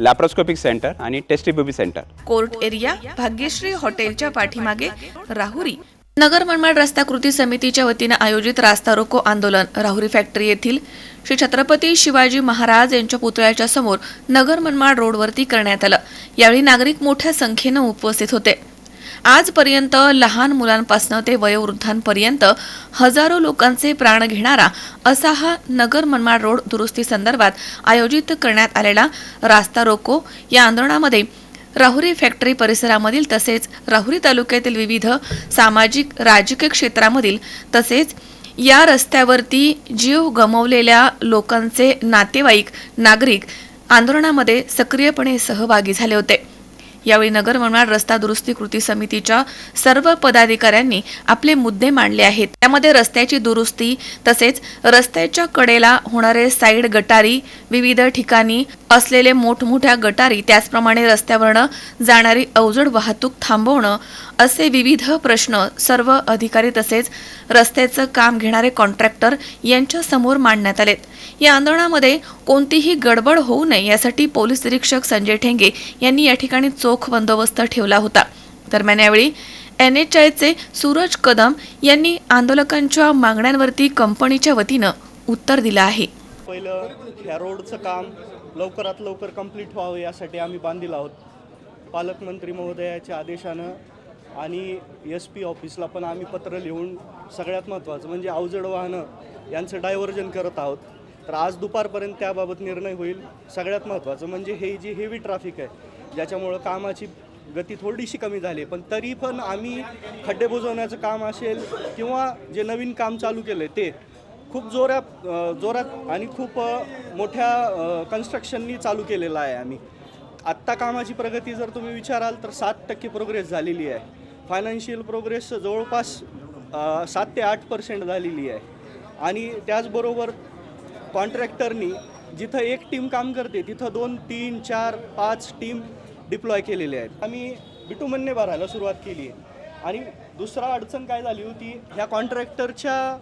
Laparoscopic centre आणि test tube baby centre court area Bhagyashree हॉटेलच्या पाठीमागे राहुरी. नगर मनमाड रस्ता कृती समितीच्या वतीनं आयोजित रास्ता रोको आंदोलन राहुरी फॅक्टरी येथील श्री छत्रपती शिवाजी महाराज यांच्या पुतळ्याच्या समोर नगर मनमाड रोडवरती करण्यात आलं. यावेळी नागरिक मोठ्या संख्येनं उपस्थित होते. आजपर्यंत लहान मुलांपासून ते वयोवृद्धांपर्यंत हजारो लोकांचे प्राण घेणारा असा हा नगर मनमाड रोड दुरुस्ती संदर्भात आयोजित करण्यात आलेला रास्ता रोको या आंदोलनामध्ये राहुरी फॅक्टरी परिसरामधील तसेच राहुरी तालुक्यातील विविध सामाजिक राजकीय क्षेत्रामधील तसेच या रस्त्यावरती जीव गमावलेल्या लोकांचे नातेवाईक नागरिक आंदोलनामध्ये सक्रियपणे सहभागी झाले होते. यावेळी नगर मनमाड रस्ता दुरुस्ती कृती समितीच्या सर्व पदाधिकाऱ्यांनी आपले मुद्दे मांडले आहेत. त्यामध्ये रस्त्याची दुरुस्ती तसेच रस्त्याच्या कडेला होणारे साईड गटारी विविध ठिकाणी असलेले मोठमोठ्या गटारी त्याचप्रमाणे रस्त्यावरनं जाणारी अवजड वाहतूक थांबवणं असे विविध प्रश्न सर्व अधिकारी तसेच रस्त्याचं काम घेणारे कॉन्ट्रॅक्टर यांच्या समोर मांडण्यात आलेत. या आंदोलनामध्ये कोणतीही गडबड होऊ नये यासाठी पोलीस निरीक्षक संजय ठेंगे यांनी या ठिकाणी चोख बंदोबस्त ठेवला होता. दरम्यान यावेळी एन एच आयचे सूरज कदम यांनी आंदोलकांच्या मागण्यांवरती कंपनीच्या वतीनं उत्तर दिलं आहे. पहिलं ह्या रोडचं काम लवकरात लवकर कंप्लीट व्हावं यासाठी आम्ही बांधील आहोत. पालकमंत्री महोदयाच्या आदेशानं आणि एस पी ऑफिसला पण आम्ही पत्र लिहून सगळ्यात महत्त्वाचं म्हणजे अवजड वाहनं यांचं डायव्हर्जन करत आहोत. तर आज दुपारपर्यंत त्याबाबत निर्णय होईल. सगळ्यात महत्त्वाचं म्हणजे हे जी हेवी ट्रॅफिक आहे ज्याच्यामुळं कामाची गती थोडीशी कमी झाली पण तरी पण आम्ही खड्डे बुजवण्याचं काम असेल किंवा जे नवीन काम चालू केलं आहे ते खूप जोरात जोरात आणि खूप मोठ्या कन्स्ट्रक्शननी चालू केलेलं आहे आम्ही. आत्ता कामाची प्रगती जर तुम्ही विचाराल तर सात टक्के प्रोग्रेस झालेली आहे. फायनान्शियल प्रोग्रेस जवळपास सात ते आठ पर्सेंट झालेली आहे. आणि त्याचबरोबर कॉन्ट्रॅक्टरनी जिथं एक टीम काम करते तिथं दोन तीन चार पाच टीम डिप्लॉय केलेले आहेत. आम्ही बिटुमनने भरायला सुरुवात केली आहे. आणि दुसरा अडचण काय झाली होती ह्या कॉन्ट्रॅक्टरच्या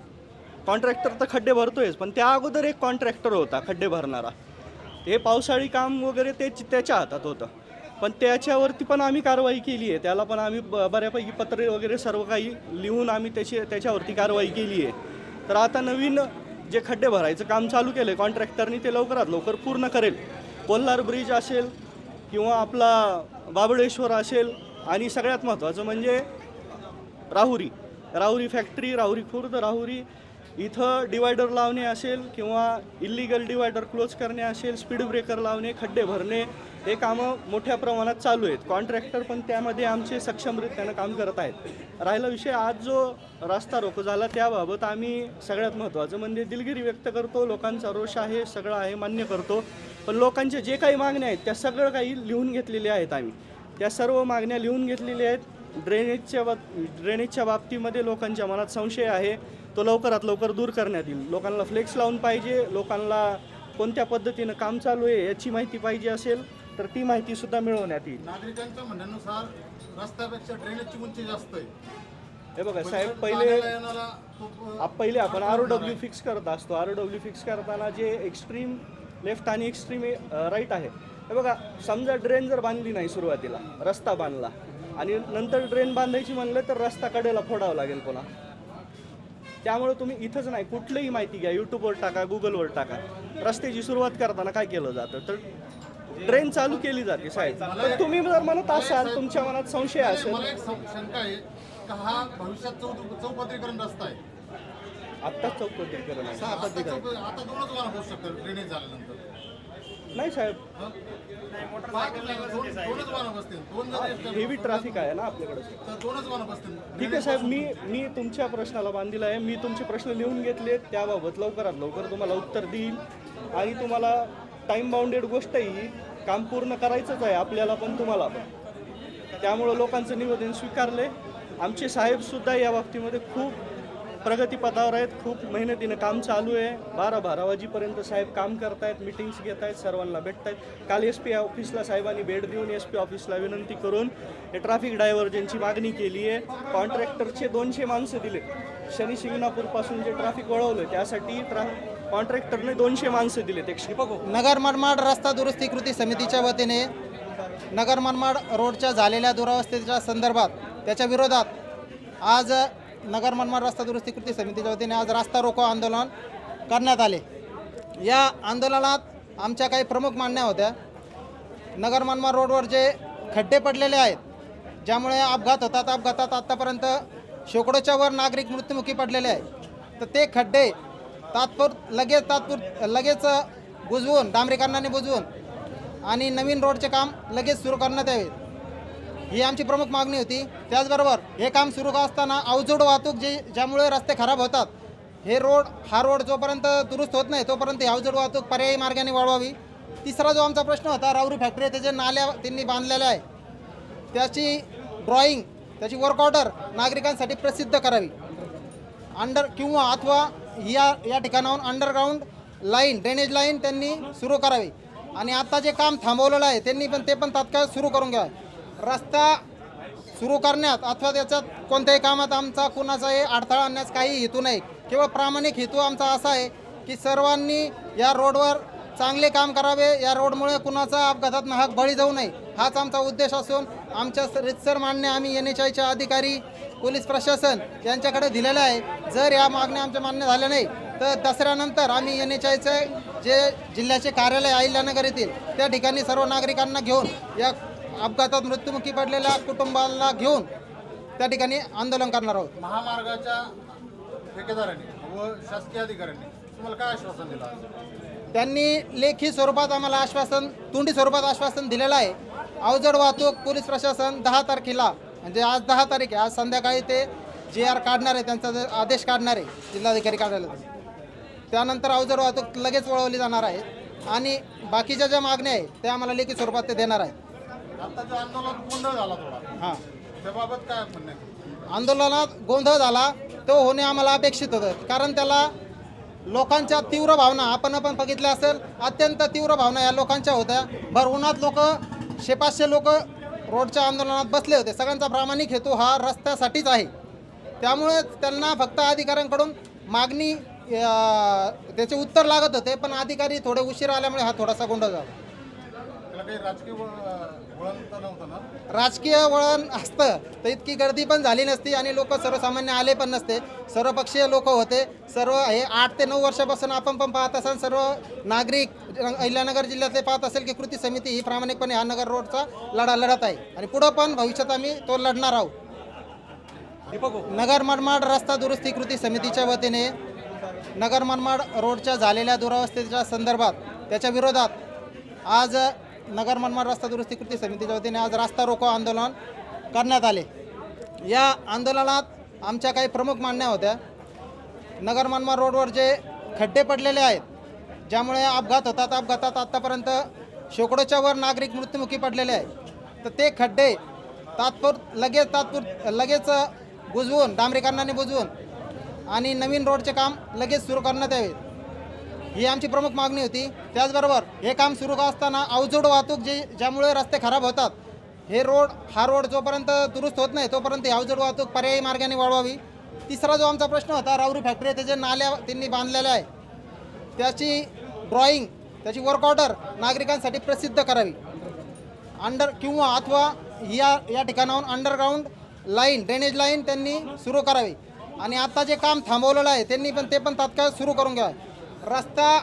कॉन्ट्रॅक्टर तर खड्डे भरतोयच पण त्या अगोदर एक कॉन्ट्रॅक्टर होता खड्डे भरणारा. हे पावसाळी काम वगैरे ते त्याच्या हातात होतं. पण त्याच्यावरती पण आम्ही कारवाई केली आहे. त्याला पण आम्ही ब बऱ्यापैकी पत्रे वगैरे सर्व काही लिहून आम्ही त्याची त्याच्यावरती कारवाई केली आहे. तर आता नवीन जे खड्डे भरायचं काम चालू केलं आहे कॉन्ट्रॅक्टरनी ते लवकरात लवकर पूर्ण करेल. कोल्हार ब्रिज असेल किंवा आपला बाबळेश्वर असेल आणि सगळ्यात महत्त्वाचं म्हणजे राहुरी. राहुरी फॅक्टरी राहुरी खुर्द राहुरी इथं डिवायडर लावणे असेल किंवा इल्लिगल डिवायडर क्लोज करणे असेल स्पीड ब्रेकर लावणे खड्डे भरणे हे कामं मोठ्या प्रमाणात चालू आहेत. कॉन्ट्रॅक्टर पण त्यामध्ये आमचे सक्षमरित्यानं काम करत आहेत. राहिला विषय आज जो रास्ता रोको झाला त्याबाबत आम्ही सगळ्यात महत्त्वाचं म्हणजे दिलगिरी व्यक्त करतो. लोकांचा रोष आहे सगळं आहे मान्य करतो. पण लोकांचे जे काही मागण्या आहेत त्या सगळं काही लिहून घेतलेल्या आहेत आम्ही. त्या सर्व मागण्या लिहून घेतलेल्या आहेत. ड्रेनेजच्या बाब ड्रेनेजच्या बाबतीमध्ये लोकांच्या मनात संशय आहे. तो लवकरात लवकर दूर करण्यात येईल. लोकांना फ्लेक्स लावून पाहिजे. लोकांना कोणत्या पद्धतीनं काम चालू आहे याची माहिती पाहिजे असेल. तर ती माहितीसुद्धा मिळवण्यात येईल. नागरिकांच्या म्हणण्यानुसार रस्त्यापेक्षा ड्रेनेजची उंची जास्त आहे. हे बघा साहेब पहिले पहिले आपण आर ओ डब्ल्यू फिक्स करत असतो. आर ओ डब्ल्यू फिक्स करताना जे एक्स्ट्रीम लेफ्ट आणि एक्स्ट्रीम राईट आहे. हे बघा समजा ड्रेन जर बांधली नाही सुरुवातीला रस्ता बांधला आणि नंतर ड्रेन बांधायची म्हणलं तर रस्ता कडेला फोडावं लागेल पुन्हा. त्यामुळे तुम्ही इथंच नाही कुठलीही माहिती घ्या. यूट्यूबवर टाका गुगलवर टाका. रस्त्याची सुरुवात करताना काय केलं जातं? तर ड्रेन चालू केली जाते साहेब. पण तुम्ही जर म्हणत असाल तुमच्या मनात संशय असेल. मला एक सं- शंका आहे का हा भविष्यात चौ चौपदरीकरण रस्ता आहे? आत्ताच आता चौप- आता दोनच वाहन होऊ शकतात ड्रेनेज झाल्यानंतर. नाही साहेब. पाच दोन- दोनच वाहन बसतील. दोन जर extra हेवी ट्रॅफिक आहे ना आपल्याकडे तर दोनच वाहन बसतील. ठीक आहे साहेब. मी मी तुमच्या प्रश्नाला बांधील आहे. मी तुमचे प्रश्न लिहून घेतले. त्याबाबत लवकरात लवकर तुम्हाला उत्तर देईल आणि तुम्हाला टाईम बाउंडेड गोष्ट ही काम पूर्ण करायचंच आहे आपल्याला पण तुम्हाला पण. त्यामुळं लोकांचं निवेदन स्वीकारले. आमचे साहेबसुद्धा या बाबतीमध्ये खूप प्रगतीपथावर आहेत खूप मेहनतीनं काम चालू आहे. बारा बारा वाजेपर्यंत साहेब काम करतायत मिटिंग्स घेत आहेत सर्वांना भेटत आहेत काल एस पी ऑफिसला साहेबांनी भेट देऊन एस पी ऑफिसला विनंती करून हे ट्रॅफिक डायव्हर्जनची मागणी केली आहे. कॉन्ट्रॅक्टरचे दोनशे माणसं दिले. शनी शिंगणापूरपासून जे ट्रॅफिक वळवलं त्यासाठी ट्रा कॉन्ट्रॅक्टरने दोनशे माणसं दिलेत एकशे. नगर मनमाड रस्ता दुरुस्ती कृती समितीच्या वतीने नगर मनमाड रोडच्या झालेल्या दुरावस्थेच्या संदर्भात त्याच्या विरोधात आज नगर मनमाड रस्ता दुरुस्ती कृती समितीच्या वतीने आज रास्ता रोको आंदोलन करण्यात आले. या आंदोलनात आमच्या काही प्रमुख मान्य होत्या. नगर मनमाड रोडवर जे खड्डे पडलेले आहेत ज्यामुळे अपघात होतात अपघातात आत्तापर्यंत शेकडोच्या वर नागरिक मृत्युमुखी पडलेले आहे तर ते खड्डे तात्पुर लगेच तात्पुर लगेच बुजवून डांबरीकरणाने बुजवून आणि नवीन रोडचे काम लगेच सुरू करण्यात यावे. ही आमची प्रमुख मागणी होती. त्याचबरोबर हे काम सुरू असताना अवजड वाहतूक जी ज्यामुळे रस्ते खराब होतात हे रोड हा रोड जोपर्यंत दुरुस्त होत नाही तोपर्यंत ही अवजड वाहतूक पर्यायी मार्गाने वळवावी. तिसरा जो आमचा प्रश्न होता रावरी फॅक्टरी त्याचे नाल्या त्यांनी बांधलेल्या आहे त्याची ड्रॉईंग त्याची वर्क ऑर्डर नागरिकांसाठी प्रसिद्ध करावी. अंडर किंवा अथवा या या ठिकाणाहून अंडरग्राऊंड लाईन ड्रेनेज लाईन त्यांनी सुरू करावी. आणि आता जे काम थांबवलेलं आहे त्यांनी पण ते पण तात्काळ सुरू करून घ्यावे. रस्ता सुरू करण्यात अथवा त्याच्यात कोणत्याही कामात आमचा कुणाचाही अडथळा आणण्यास काही हेतू नाही. किंवा प्रामाणिक हेतू आमचा असा आहे की सर्वांनी या रोडवर चांगले काम करावे या रोडमुळे कुणाचा अपघातात नाहक बळी जाऊ नये हाच आमचा उद्देश असून आमच्या रितसर मान्य आम्ही एन एच आयचे अधिकारी पोलीस प्रशासन यांच्याकडे दिलेलं आहे. जर या मागण्या आमच्या मान्य झाल्या नाही तर दसऱ्यानंतर आम्ही एन एच आयचे जे जिल्ह्याचे कार्यालय अहिल्यानगर येथील त्या ठिकाणी सर्व नागरिकांना घेऊन या अपघातात मृत्युमुखी पडलेल्या कुटुंबाला घेऊन त्या ठिकाणी आंदोलन करणार आहोत. महामार्गाच्या ठेकेदारांनी व शासकीय अधिकाऱ्यांनी तुम्हाला काय आश्वासन दिलं त्यांनी लेखी स्वरूपात आम्हाला आश्वासन तोंडी स्वरूपात आश्वासन दिलेलं आहे. अवजड वाहतूक पोलीस प्रशासन दहा तारखेला म्हणजे आज दहा तारीख आहे. आज संध्याकाळी ते जे आर काढणार आहे त्यांचा आदेश काढणार आहे जिल्हाधिकारी कार्यालयात त्यानंतर अवजड वाहतूक लगेच वळवली जाणार आहे. आणि बाकीच्या ज्या मागण्या आहेत त्या आम्हाला लेखी स्वरूपात ते देणार आहेत हां. त्याबाबत काय आंदोलनात गोंधळ झाला तो होणे आम्हाला अपेक्षित होतं. कारण त्याला लोकांच्या तीव्र भावना आपण आपण बघितल्या असेल अत्यंत तीव्र भावना या लोकांच्या होत्या. भर उन्हात लोक शेपाचशे लोक रोडच्या आंदोलनात बसले होते. सगळ्यांचा प्रामाणिक हेतू हा रस्त्यासाठीच आहे. त्यामुळे त्यांना फक्त अधिकाऱ्यांकडून मागणी त्याचे उत्तर लागत होते पण अधिकारी थोडे उशीर आल्यामुळे हा थोडासा गोंधळ झाला. राजकीय वळण असतं तर इतकी गर्दी पण झाली नसती आणि लोक सर्वसामान्य आले पण नसते. सर्वपक्षीय लोक होते. सर्व हे आठ ते नऊ वर्षापासून आपण पण पाहत असाल सर्व नागरिक अहिल्यानगर जिल्ह्यातले पाहत असेल की कृती समिती ही प्रामाणिकपणे हा नगर रोडचा लढा लढत आहे. आणि पुढं पण भविष्यात आम्ही तो लढणार आहोत. नगर मनमाड रस्ता दुरुस्ती कृती समितीच्या वतीने नगर मनमाड रोडच्या झालेल्या दुरावस्थेच्या संदर्भात त्याच्या विरोधात आज नगर मनमाड रस्ता दुरुस्ती कृती समितीच्या वतीने आज रास्ता रोको आंदोलन करण्यात आले. या आंदोलनात आमच्या काही प्रमुख मागण्या होत्या. नगर मनमाड रोडवर जे खड्डे पडलेले आहेत ज्यामुळे अपघात होतात अपघातात आत्तापर्यंत शेकडोच्या वर नागरिक मृत्युमुखी पडलेले आहे तर ते खड्डे तात्पुर लगेच तात्पुर लगेच बुजवून डांबरीकरणाने बुजवून आणि नवीन रोडचे काम लगेच सुरू करण्यात यावे. ही आमची प्रमुख मागणी होती. त्याचबरोबर हे काम सुरू असताना अवजड वाहतूक जी ज्यामुळे रस्ते खराब होतात हे रोड हा रोड जोपर्यंत दुरुस्त होत नाही तोपर्यंत ही अवजड वाहतूक पर्यायी मार्गाने वळवावी. तिसरा जो आमचा प्रश्न होता राऊरी फॅक्टरी त्याचे नाल्या त्यांनी बांधलेल्या आहे त्याची ड्रॉईंग त्याची वर्क ऑर्डर नागरिकांसाठी प्रसिद्ध करावी. अंडर किंवा अथवा या या ठिकाणाहून अंडरग्राऊंड लाईन ड्रेनेज लाईन त्यांनी सुरू करावी. आणि आता जे काम थांबवलेलं आहे त्यांनी पण ते पण तात्काळ सुरू करून घ्यावे. रस्ता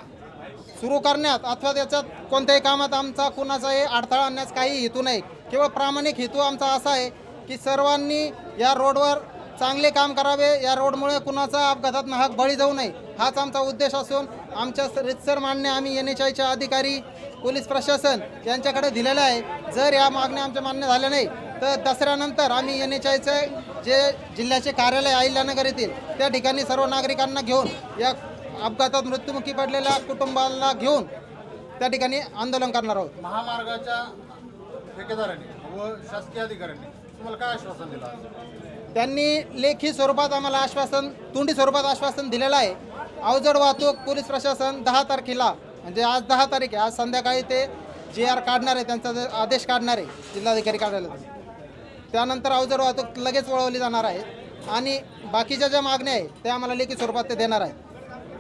सुरू करण्यात अथवा त्याच्यात कोणत्याही कामात आमचा कुणाचाही अडथळा आणण्यास काही हेतू नाही. केवळ प्रामाणिक हेतू आमचा असा आहे की सर्वांनी या रोडवर चांगले काम करावे. या रोडमुळे कुणाचा अपघातात नाहक बळी जाऊ नये. हाच आमचा उद्देश असून आमच्या रितसर मान्य आम्ही एन एच आयच्या अधिकारी पोलीस प्रशासन यांच्याकडे दिलेलं आहे. जर या मागण्या आमच्या मान्य झाल्या नाही तर दसऱ्यानंतर आम्ही एन एच आयचे जे जिल्ह्याचे कार्यालय अहिल्यानगर येथील त्या ठिकाणी सर्व नागरिकांना घेऊन या अपघातात मृत्युमुखी पडलेल्या कुटुंबाला घेऊन त्या ठिकाणी आंदोलन करणार आहोत. महामार्गाच्या ठेकेदारांनी व शासकीय अधिकाऱ्यांनी तुम्हाला काय आश्वासन दिलं आज? त्यांनी लेखी स्वरूपात आम्हाला आश्वासन तोंडी स्वरूपात आश्वासन दिलेलं आहे. अवजड वाहतूक पोलीस प्रशासन दहा तारखेला म्हणजे आज दहा तारीख आहे आज संध्याकाळी ते जे आर काढणार आहे त्यांचा जे आदेश काढणार आहे जिल्हाधिकारी कार्यालयातून त्यानंतर अवजड वाहतूक लगेच वळवली जाणार आहे. आणि बाकीच्या ज्या मागण्या आहेत त्या आम्हाला लेखी स्वरूपात ते देणार आहेत.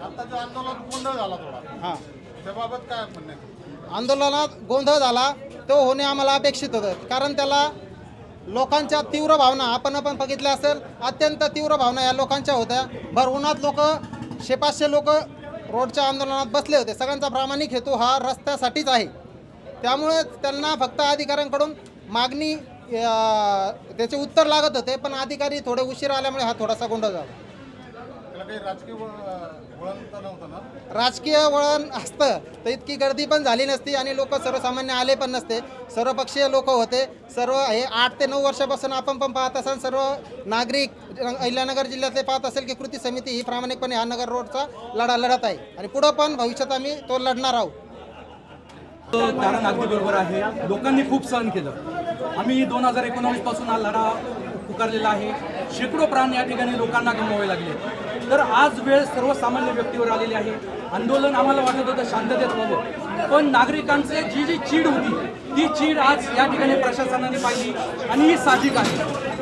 आता जो आंदोलन गोंधळ झाला थोडा. हां. त्याबाबत काय म्हणणं आहे? आंदोलनात गोंधळ झाला तो होणे आम्हाला अपेक्षित होतं. कारण त्याला लोकांच्या तीव्र भावना आपण पण बघितल्या असेल अत्यंत तीव्र भावना या लोकांच्या होत्या. भर उन्हात लोक शे पाचशे लोक रोडच्या आंदोलनात बसले होते. सगळ्यांचा प्रामाणिक हेतू हा रस्त्यासाठीच आहे. त्यामुळे त्यांना फक्त अधिकाऱ्यांकडून मागणी अं, त्याचे उत्तर लागत होते पण अधिकारी थोडे उशीर आल्यामुळे हा थोडासा गोंधळ झाला. काही राजकीय वळ- वळण तर नव्हतं ना? राजकीय वळण असतं तर इतकी गर्दी पण झाली नसती आणि लोक सर्वसामान्य आले पण नसते. सर्वपक्षीय लोक होते. सर्व हे आठ ते नऊ वर्षापासून आपण पण पाहत असाल सर्व नागरिक अहिल्यानगर जिल्ह्यातले पाहत असेल की कृती समिती ही प्रामाणिकपणे हा नगर रोडचा लढा लढत आहे. आणि पुढं पण भविष्यात आम्ही तो लढणार आहोत. कारण अगदी बरोबर आहे. लोकांनी खूप सहन केलं. आम्ही दोन हजार एकोणावीसपासून हा लढा पुकारलेला आहे. शेकडो प्राण या ठिकाणी लोकांना गमवावे लागले. तर आज वेळ सर्वसामान्य व्यक्तीवर आलेली आहे. आंदोलन आम्हाला वाटत होतं शांततेत व्हावं. पण नागरिकांचे जी जी चीड होती ती चीड आज या ठिकाणी प्रशासनाने पाहिली आणि ही साहजिक आहे.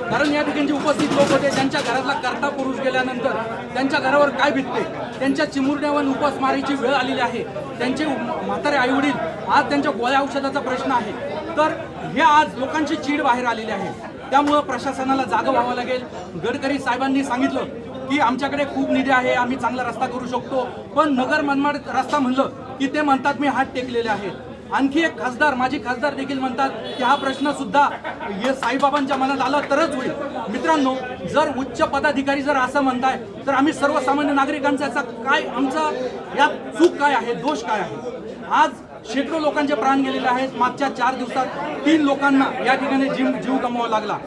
कारण या ठिकाणी उपस्थित लोक होते ज्यांच्या घरातला कर्ता पुरुष गेल्यानंतर त्यांच्या घरावर काय भेटते त्यांच्या चिमुरड्यावर उपास मारायची वेळ आलेली आहे. त्यांचे म्हातारे आईवडील आज त्यांच्या गोळ्या औषधाचा प्रश्न आहे. तर हे आज लोकांची चीड बाहेर आलेली आहे. त्यामुळं प्रशासनाला जागं व्हावं लागेल. गडकरी साहेबांनी सांगितलं की आमच्याकडे खूप निधी आहे आम्ही चांगला रस्ता करू शकतो. पण नगर मनमाड रस्ता म्हणलं की ते म्हणतात मी हात टेकलेले आहेत. आणखी एक खासदार माझे खासदार देखील म्हणतात की हा प्रश्न सुद्धा हे साईबाबांच्या मनात आला तरच होईल. मित्रांनो जर उच्च पदाधिकारी जर असं म्हणताय तर आम्ही सर्वसामान्य नागरिकांचा याचा काय आमचा यात चूक काय आहे दोष काय आहे? आज शेकडो लोकांचे प्राण गेलेले आहेत. मागच्या चार दिवसात तीन लोकांना या ठिकाणी जीव जीव गमवावा लागला.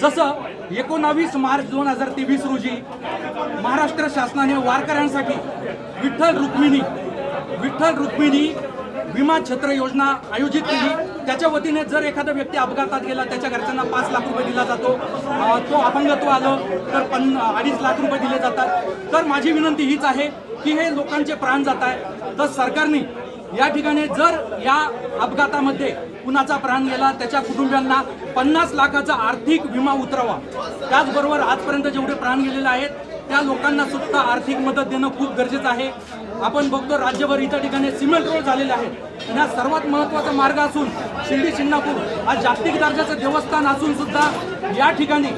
जसं एकोणावीस मार्च दोन हजार तेवीस रोजी महाराष्ट्र शासनाने वारकऱ्यांसाठी विठ्ठल रुक्मिणी विठ्ठल रुक्मिणी विमा छत्र योजना आयोजित केली. त्याच्या वतीने जर एखादा व्यक्ती अपघातात गेला त्याच्या घरच्यांना पाच लाख रुपये दिला जातो. तो अपंगत्व आलं तर पन अडीच लाख रुपये दिले जातात. तर माझी विनंती हीच आहे की हे लोकांचे प्राण जात आहे तर सरकारने या ठिकाणी जर या अपघातामध्ये कुणाचा प्राण गेला त्याच्या कुटुंबियांना पन्नास लाखाचा आर्थिक विमा उतरवा. त्याचबरोबर आजपर्यंत जेवढे प्राण गेलेले आहेत त्या लोकांना सुद्धा आर्थिक मदत देणं खूप गरजेचं आहे. आपण बघतो राज्यभर इतर ठिकाणी सिमेंट रोड झालेले आहेत. आणि हा सर्वात महत्त्वाचा मार्ग असून शिर्डी शिंगणापूर हा जागतिक दर्जाचं देवस्थान असून सुद्धा या ठिकाणी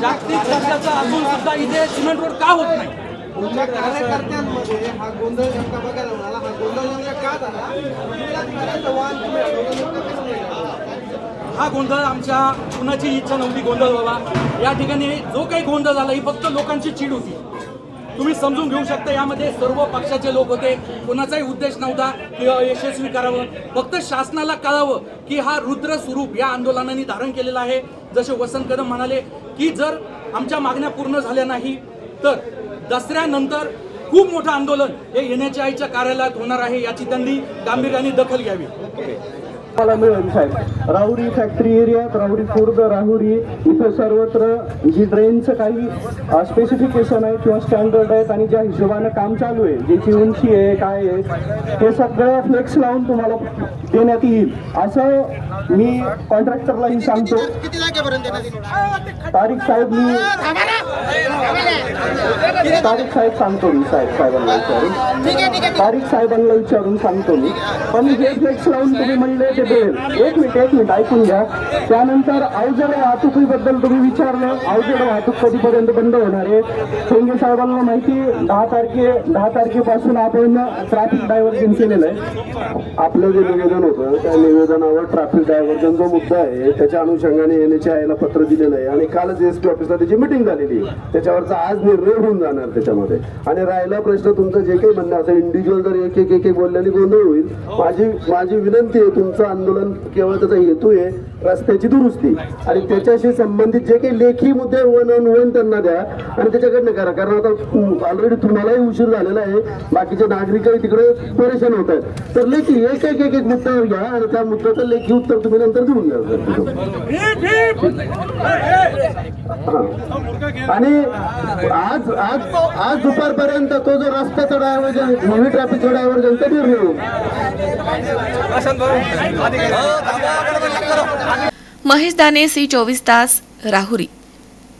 जागतिक दर्जाचं असून सुद्धा इथे सिमेंट रोड का होत नाही? तुमच्या कार्यकर्त्यांमध्ये हा गोंधळ नेमका बघायला मिळाला. हा गोंधळ नेमका का झाला? तुम्ही अडवलं नेमकं कसं हा गोंधळ आमच्या कुणाची इच्छा नव्हती गोंधळ व्हावा. या ठिकाणी जो काही गोंधळ झाला ही फक्त लोकांची चीड होती. तुम्ही समजून घेऊ शकता यामध्ये सर्व पक्षाचे लोक होते. कोणाचाही उद्देश नव्हता की यशस्वी करावं. फक्त शासनाला कळावं की हा रुद्र स्वरूप या आंदोलनाने धारण केलेला आहे. जसे वसंत कदम म्हणाले की जर आमच्या मागण्या पूर्ण झाल्या नाही तर दसऱ्यानंतर खूप मोठं आंदोलन हे एन एच आयच्या कार्यालयात होणार आहे याची त्यांनी गांभीर्याने दखल घ्यावी. मला मिळेल साहेब. राहुरी फॅक्टरी एरियात राहुरी खुर्द राहुरी इथं सर्वत्र जी ड्रेनचं काही स्पेसिफिकेशन आहे किंवा स्टँडर्ड आहेत आणि ज्या हिशोबानं काम चालू आहे ज्याची उंची आहे काय आहे हे सगळं फ्लेक्स लावून तुम्हाला देण्यात येईल. असं मी कॉन्ट्रॅक्टरलाही सांगतो. देण्यात येईल? तारीख साहेब मी तारीख साहेब सांगतो मी साहेब साहेबांना विचारून. तारीख साहेबांना विचारून सांगतो मी. पण हे फ्लेक्स लावून तुम्ही म्हणले ते मिळेल एक मिनिट एक मिनिट ऐकून घ्या. त्यानंतर अवजड वाहतुकीबद्दल तुम्ही विचारलं. अवजड वाहतूक कधीपर्यंत बंद होणार आहे? शेंगे साहेबांना माहिती दहा तारखे दहा तारखेपासून आपण ट्रॅफिक डायव्हर्जन केलेलं आहे. आपलं जे निवेदन होतं त्या निवेदनावर ट्रॅफिक डायव्हर्जन जो मुद्दा आहे त्याच्या अनुषंगाने एन त्यांच्या आईला पत्र दिलेलं आहे. आणि कालच एस पी ऑफिसला त्याची मिटिंग झालेली आहे. त्याच्यावरचा आज निर्णय होऊन जाणार त्याच्यामध्ये. आणि राहिला प्रश्न तुमचं जे काही म्हणणं असेल इंडिव्हिज्युअल जर एक एक एक एक बोलल्याने गोंधळ होईल. माझी माझी विनंती आहे तुमचं आंदोलन केवळ त्याचा हेतू आहे रस्त्याची दुरुस्ती आणि त्याच्याशी संबंधित जे काही लेखी मुद्दे वन ऑन वन त्यांना द्या आणि त्याच्याकडनं करा कारण आता ऑलरेडी तुम्हालाही उशीर झालेला आहे बाकीचे नागरिकही तिकडे परेशान होत आहेत तर लेखी एक एक एक एक मुद्दा घ्या आणि त्या मुद्द्याचं लेखी उत्तर तुम्ही नंतर देऊन द्या सर आणि आज आज आज दुपारपर्यंत तो जो रस्त्याचा डायव्हर्जन नवी ट्रॅफिकचा डायव्हर्जनचा निर्णय होईल. महेश दाने सी चोवीस तास राहुरी